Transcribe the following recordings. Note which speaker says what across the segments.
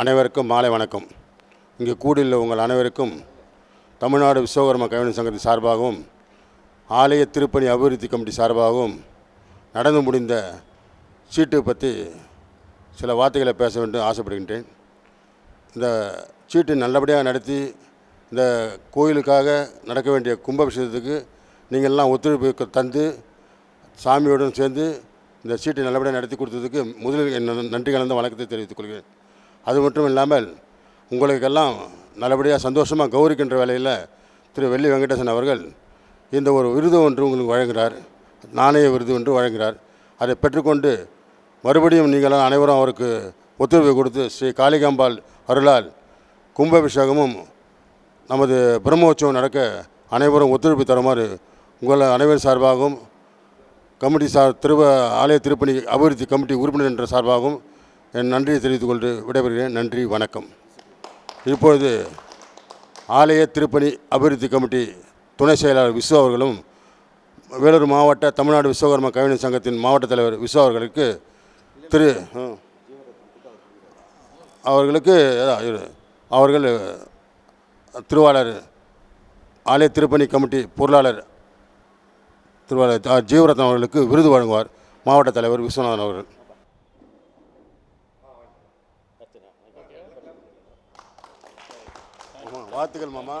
Speaker 1: அனைவருக்கும் மாலை வணக்கம். இங்கே கூடியுள்ள உங்கள் அனைவருக்கும் தமிழ்நாடு விஸ்வகர்ம கைவினை சங்கத்தின் சார்பாகவும் ஆலய திருப்பணி அபிவிருத்தி கமிட்டி சார்பாகவும் நடந்து முடிந்த சீட்டு பற்றி சில வார்த்தைகளை பேச வேண்டும் ஆசைப்படுகின்றேன். இந்த சீட்டு நல்லபடியாக நடத்தி இந்த கோயிலுக்காக நடக்க வேண்டிய கும்பாபிஷேகத்துக்கு நீங்கள்லாம் ஒத்துழைப்பு தந்து சாமியுடன் சேர்ந்து இந்த சீட்டை நல்லபடியாக நடத்தி கொடுத்ததுக்கு முதலில் என் நன்றி கலந்த வணக்கத்தை தெரிவித்துக் கொள்கிறேன். அது மட்டும் இல்லாமல் உங்களுக்கெல்லாம் நல்லபடியாக சந்தோஷமாக கௌரிக்கின்ற வேலையில் திரு வெள்ளி வெங்கடேசன் அவர்கள் இந்த ஒரு விருது ஒன்று உங்களுக்கு வழங்குகிறார் நாணய விருது ஒன்று வழங்குகிறார் அதை பெற்றுக்கொண்டு மறுபடியும் நீங்களாம் அனைவரும் அவருக்கு ஒத்துழைப்பு கொடுத்து ஸ்ரீ காளிகாம்பாள் அருளால் கும்பாபிஷேகமும் நமது பிரம்மோற்சவம் நடக்க அனைவரும் ஒத்துழைப்பு தருமாறு உங்கள் அனைவர் சார்பாகவும் கமிட்டி சார் திருவ ஆலய திருப்பணி அபிவிருத்தி கமிட்டி உறுப்பினர் என்ற சார்பாகவும் என் நன்றியை தெரிவித்துக் கொண்டு விடைபெறுகிறேன். நன்றி வணக்கம். இப்பொழுது ஆலய திருப்பணி அபிவிருத்தி கமிட்டி துணை செயலாளர் விஸ்வ அவர்களும் வேலூர் மாவட்ட தமிழ்நாடு விஸ்வகர்ம கவிஞர் சங்கத்தின் மாவட்ட தலைவர் விஸ்வ அவர்களுக்கு திரு அவர்களுக்கு அவர்கள் திருவாளர் ஆலய திருப்பணி கமிட்டி பொருளாளர் திருவாளர் ஜீவரத்னம் அவர்களுக்கு விருது வழங்குவார் மாவட்ட தலைவர் விஸ்வநாதன் அவர்கள். வாழ்த்துக்கள் மாமா.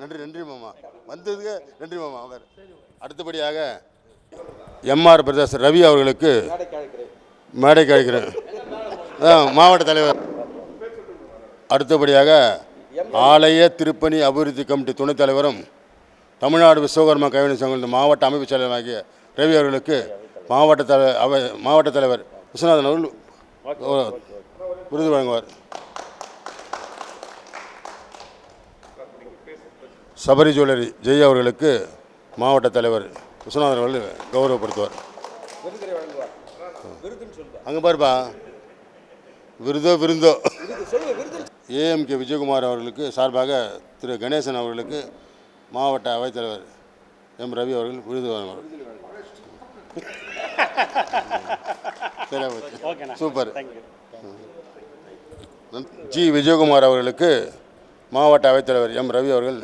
Speaker 1: நன்றி நன்றி மாமா. வந்ததுக்கு நன்றி மாமா அவர். அடுத்தபடியாக எம்ஆர் பிரதாஸ் ரவி அவர்களுக்கு மேடை கழிக்கிறேன் மாவட்ட தலைவர். அடுத்தபடியாக ஆலய திருப்பணி அபிவிருத்தி கமிட்டி துணைத் தலைவரும் தமிழ்நாடு விஸ்வகர்மா கைவினை சங்கத்தின் மாவட்ட அமைப்பு செயலராகிய ரவி அவர்களுக்கு மாவட்ட தலை மாவட்ட தலைவர் விஸ்வநாதன் அவர்கள் விருது வழங்குவார். சபரி ஜுவல்லரி ஜெய் அவர்களுக்கு மாவட்ட தலைவர் விஸ்வநாதன் அவர்கள் கௌரவப்படுத்துவார். அங்கே பாருப்பா. விருதோ விருந்தோ. ஏஎம்கே விஜயகுமார் அவர்களுக்கு சார்பாக திரு கணேசன் அவர்களுக்கு மாவட்ட அவைத்தலைவர் எம் ரவி அவர்கள் விருது வழங்குவார். சூப்பர். ஜி விஜயகுமார் அவர்களுக்கு மாவட்ட அவைத்தலைவர் எம் ரவி அவர்கள்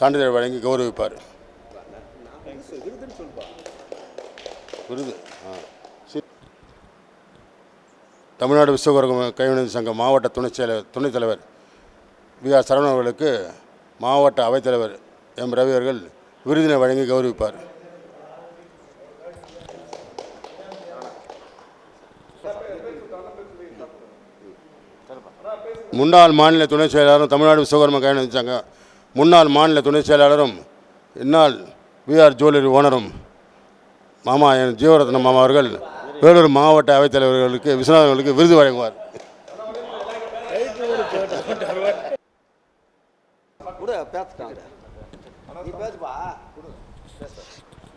Speaker 1: சான்றிதழ் வழங்கி கௌரவிப்பார். விருது. ஆ. தமிழ்நாடு விஸ்வகர்ம கைவினை சங்க மாவட்ட துணைச் செயலர் துணைத் தலைவர் வி. ஆர். சரவணன் அவர்களுக்கு மாவட்ட அவைத்தலைவர் எம். ரவி அவர்கள் விருதினை வழங்கி கௌரவிப்பார். முன்னாள் மாநில துணைச் செயலாளரும் தமிழ்நாடு விஸ்வகர்ம கைவினை சங்க முன்னாள் மாநில துணை செயலாளரும் இந்நாள் விஆர் ஜுவல்லரி ஓனரும் மாமா என் ஜீவரத்னம் மாமா அவர்கள் வேலூர் மாவட்ட அவைத்தலைவர்களுக்கு விஸ்வநாதன் அவர்களுக்கு விருது வழங்குவார்.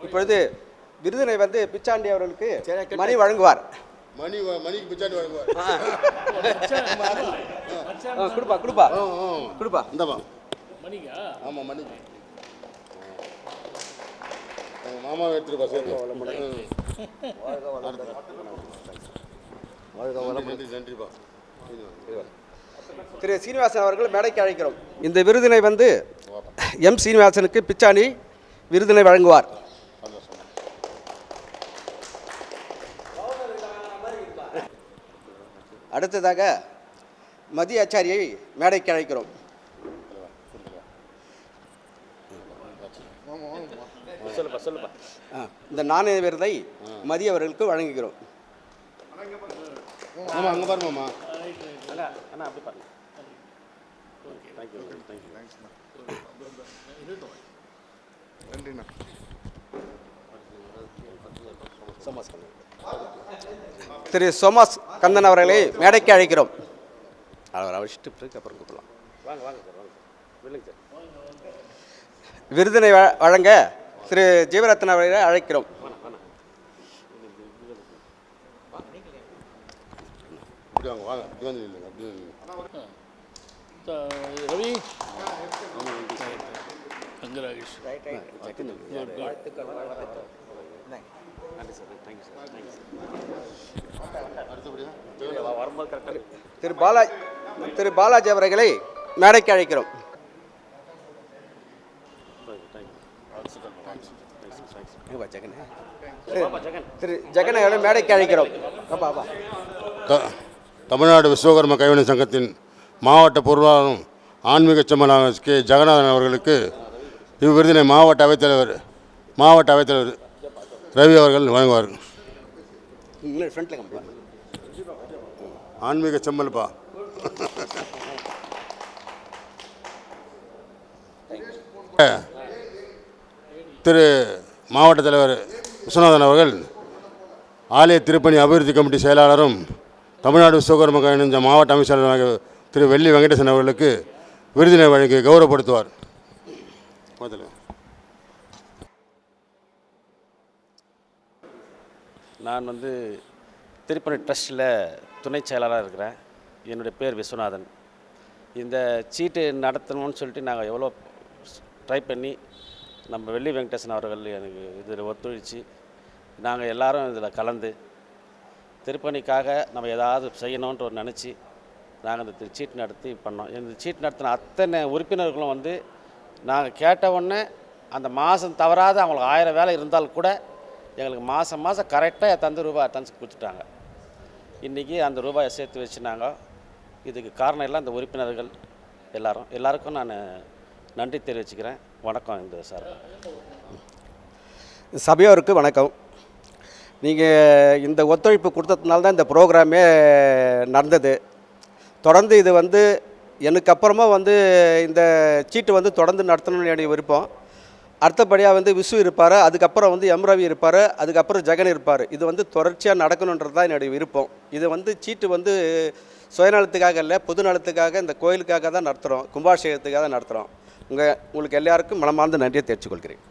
Speaker 2: இப்பொழுது விருதினை வந்து பிச்சாண்டி அவர்களுக்கு மணி வழங்குவார்.
Speaker 1: மணி மணிக்கு பிச்சாண்டி வழங்குவார்.
Speaker 2: கொடுப்பா கொடுப்பா. கொடுப்பா.
Speaker 1: இந்தப்பா. மணிக்கா? ஆமாம் மணிக்கு ஆ, மாமா எடுத்துருப்பா சேர்த்து நன்றி நன்றிப்பா
Speaker 2: திரு சீனிவாசன் அவர்கள் மேடைக்கு அழைக்கிறோம். இந்த விருதினை வந்து எம் சீனிவாசனுக்கு பிச்சாண்டி விருதினை வழங்குவார். அடுத்ததாக மதிய ஆச்சாரியை மேடைக்கு அழைக்கிறோம். ஆ, இந்த நாணய விருதை மதிய அவர்களுக்கு வழங்குகிறோம்.
Speaker 1: ஆமாம் அங்கே பாரு மாமா.
Speaker 2: திரு சோமாஸ் கந்தன் அவர்களை மேடைக்கு அழைக்கிறோம். அவர் அழைச்சிட்டு பிறகு அப்புறம் கூப்பிடலாம். விருதினை வ- வழங்க திரு ஜீவரத்ன அவர்களை அழைக்கிறோம்.
Speaker 3: ரவி. ரங்கராஜேஷ்
Speaker 2: திரு பாலா திரு பாலாஜி அவர்களை மேடைக்கு அழைக்கிறோம். திரு- ஜெகனை மேடைக்கு அழைக்கிறோம்
Speaker 1: தமிழ்நாடு விஸ்வகர்ம கைவினை சங்கத்தின் மாவட்ட பொருளாளரும் ஆன்மீக செம்மனாக கே. ஜெகநாதன் அவர்களுக்கு இவ்விருதினை மாவட்ட அவைத்தலைவர் மாவட்ட அவைத்தலைவர் ரவி அவர்கள் வழங்குவார். ஆன்மீக செம்மல்பா திரு மாவட்ட தலைவர் விஸ்வநாதன் அவர்கள் ஆலய திருப்பணி அபிவிருத்தி கமிட்டி செயலாளரும் தமிழ்நாடு விஸ்வகர்ம இணைந்த மாவட்ட அமைச்சராக திரு வெள்ளி வெங்கடேசன் அவர்களுக்கு விருதினை வழங்கி கௌரவப்படுத்துவார்.
Speaker 4: நான் வந்து திருப்பணி ட்ரஸ்ட்டில் துணை செயலாளராக இருக்கிறேன். என்னுடைய பேர் விஸ்வநாதன். இந்த சீட்டு நடத்தணும்னு சொல்லிட்டு நாங்கள் எவ்வளோ ட்ரை பண்ணி நம்ம வெள்ளி வெங்கடேசன் அவர்கள் எனக்கு இதில் ஒத்துழைச்சு நாங்கள் எல்லாரும் இதில் கலந்து திருப்பணிக்காக நம்ம ஏதாவது செய்யணுன்ற ஒரு நினச்சி நாங்கள் இந்த சீட் நடத்தி பண்ணோம். இந்த சீட் நடத்தின அத்தனை உறுப்பினர்களும் வந்து நாங்கள் கேட்ட உடனே அந்த மாதம் தவறாத அவங்களுக்கு ஆயிரம் வேலை இருந்தால் கூட எங்களுக்கு மாதம் மாதம் கரெக்டாக தந்து ரூபாய் அட்டன்ஸ் கொடுத்துட்டாங்க. இன்றைக்கி அந்த ரூபாயை சேர்த்து வச்சுனாங்க. இதுக்கு காரணம் எல்லாம் இந்த உறுப்பினர்கள் எல்லாரும் எல்லாருக்கும் நான் நன்றி தெரிவிச்சுக்கிறேன். வணக்கம் இந்த சார்.
Speaker 2: சபையோருக்கு வணக்கம். நீங்கள் இந்த ஒத்துழைப்பு கொடுத்ததுனால தான் இந்த ப்ரோக்ராமே நடந்தது. தொடர்ந்து இது வந்து எனக்கு அப்புறமா வந்து இந்த சீட்டு வந்து தொடர்ந்து நடத்தணும்னு என்னுடைய விருப்பம். அடுத்தபடியாக வந்து விசு இருப்பார் அதுக்கப்புறம் வந்து எம் ரவி இருப்பார் அதுக்கப்புறம் ஜெகன் இருப்பார். இது வந்து தொடர்ச்சியாக நடக்கணுன்றது தான் என்னுடைய விருப்பம். இது வந்து சீட்டு வந்து சுயநலத்துக்காக இல்லை பொது நலத்துக்காக இந்த கோயிலுக்காக தான் நடத்துகிறோம் கும்பாபிஷேகத்துக்காக தான் நடத்துகிறோம் உங்கள் உங்களுக்கு எல்லாருக்கும் மனமார்ந்த நன்றியை தெரிவித்துக் கொள்கிறேன்.